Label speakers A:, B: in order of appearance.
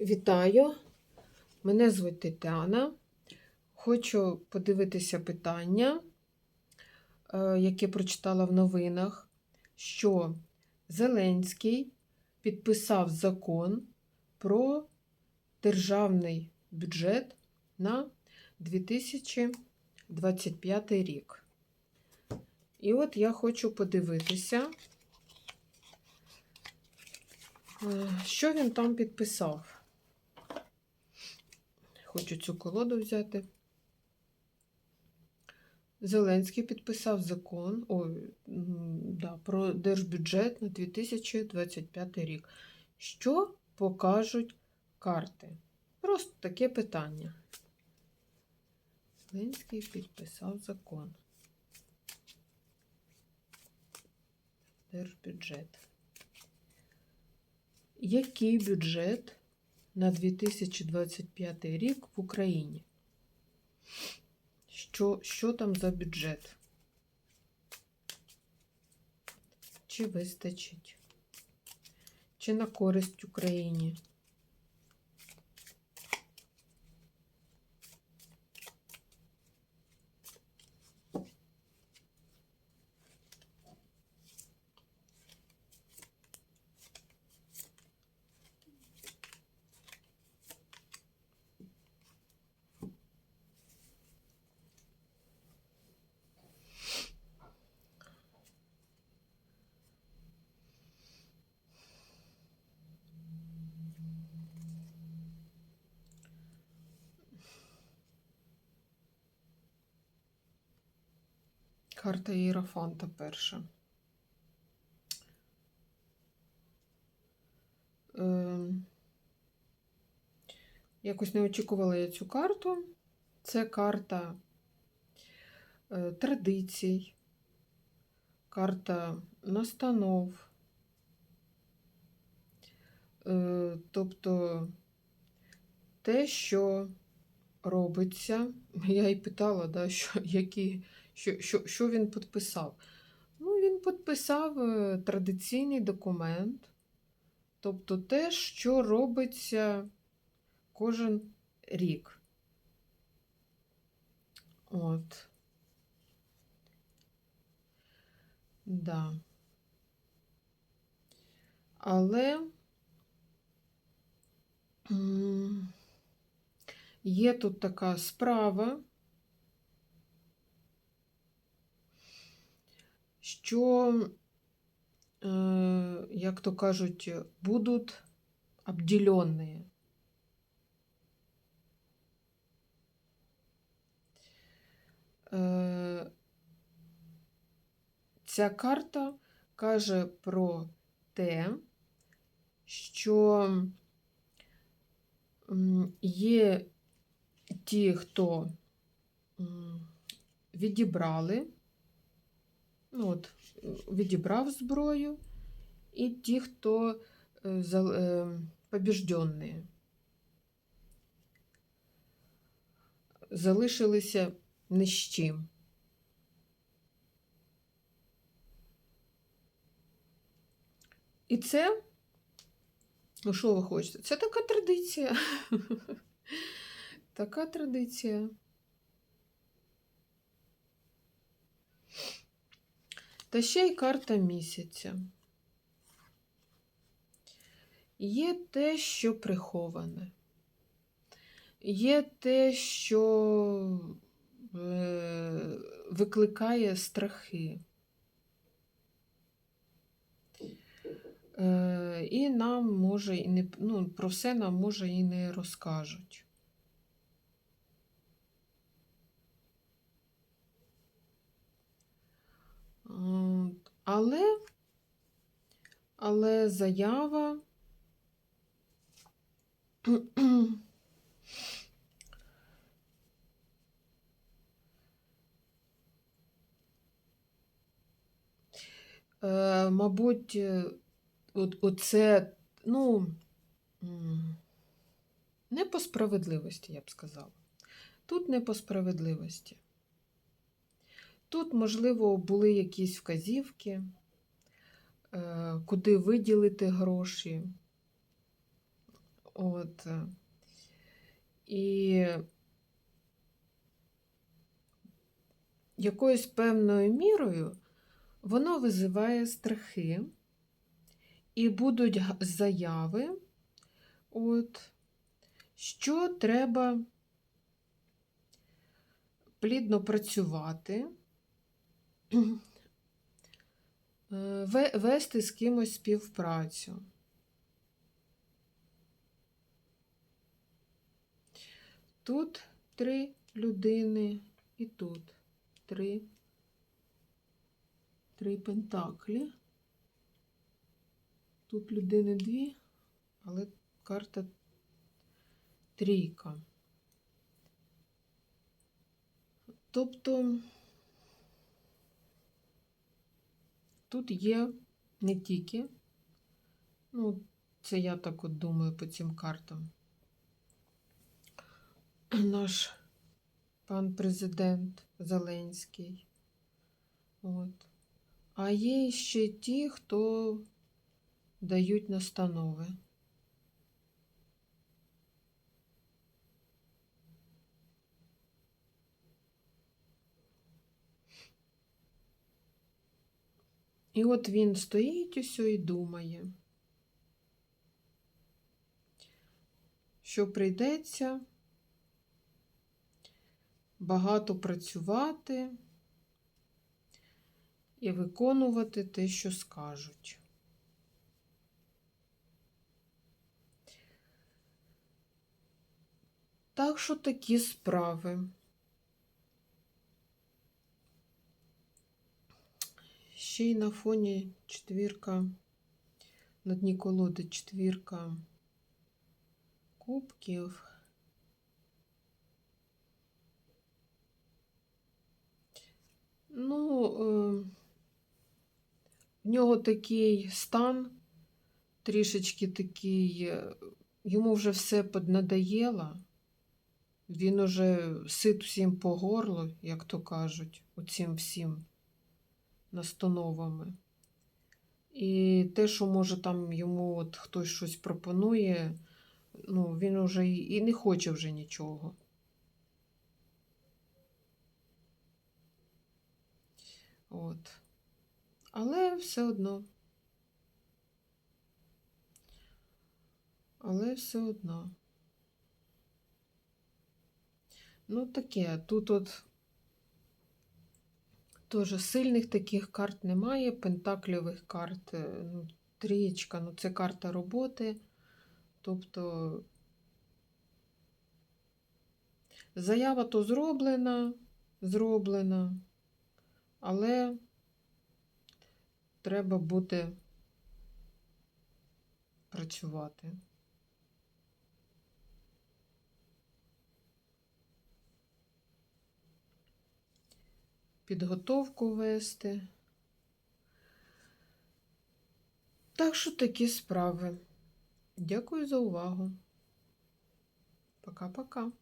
A: Вітаю, мене звуть Тетяна. Хочу подивитися питання, е, яке прочитала в новинах, що Зеленський підписав закон про державний бюджет на 2025 рік. І от я хочу подивитися, е, що він там підписав. Хочу цю колоду взяти. Зеленський підписав закон м, да, про держбюджет на 2025 рік. Що покажуть карти? Просто таке питання. Зеленський підписав закон. Держбюджет. Який бюджет на 2025 рік в Україні? Що, що там за бюджет? Чи вистачить? Чи на користь Україні? Карта Єрофанта перша. Ем, Якось не очікувала я цю карту. Це карта е, традицій, карта настанов. Е, Тобто те, що робиться, я і питала, да, що, які, що, що, що він підписав. Ну, він підписав е, традиційний документ, тобто те, що робиться кожен рік. От. Да. Але є тут така справа, що, е, як то кажуть, будуть обділені. Е, Ця карта каже про те, що є ті, хто відібрали, ну, от, відібрав зброю, і ті, хто е, е, побіжденні. Залишилися ні з чим. І це, ну що ви хочете? Це така традиція. Така традиція. Та ще й карта місяця. Є те, що приховане. Є те, що е, викликає страхи. Е, і нам може і не ну, про все нам може і не розкажуть. От, Але, але заява Е, мабуть, е, от, оце, ну, не по справедливості, я б сказала. Тут не по справедливості. Тут, можливо, були якісь вказівки, е, куди виділити гроші. От. е, І якоюсь певною мірою воно визиває страхи, і будуть заяви, от, що треба плідно працювати, вести з кимось співпрацю. Тут три людини і тут три, три пентаклі. Тут людини дві, але карта трійка. Тобто тут є не тільки, ну, це я так от думаю по цим картам. Наш пан президент Зеленський. От. А є ще ті, хто дають настанови. І от він стоїть усьо і думає, що прийдеться багато працювати і виконувати те, що скажуть. Так що такі справи. Ще й на фоні четвірка, на дні колоди четвірка кубків. Ну, е, в нього такий стан, трішечки такий, е, йому вже все поднадоєло. Він уже сит всім по горло, як то кажуть, оцим всім настановами. І те, що може там йому от хтось щось пропонує, ну, він уже і не хоче вже нічого. От. Але все одно. Але все одно. Ну, таке, тут от теж сильних таких карт немає, пентакльових карт, е, ну, трієчка, ну це карта роботи. Тобто заява то зроблена, зроблена, але треба буде працювати. Підготовку вести. Так що такі справи. Дякую за увагу. Пока-пока.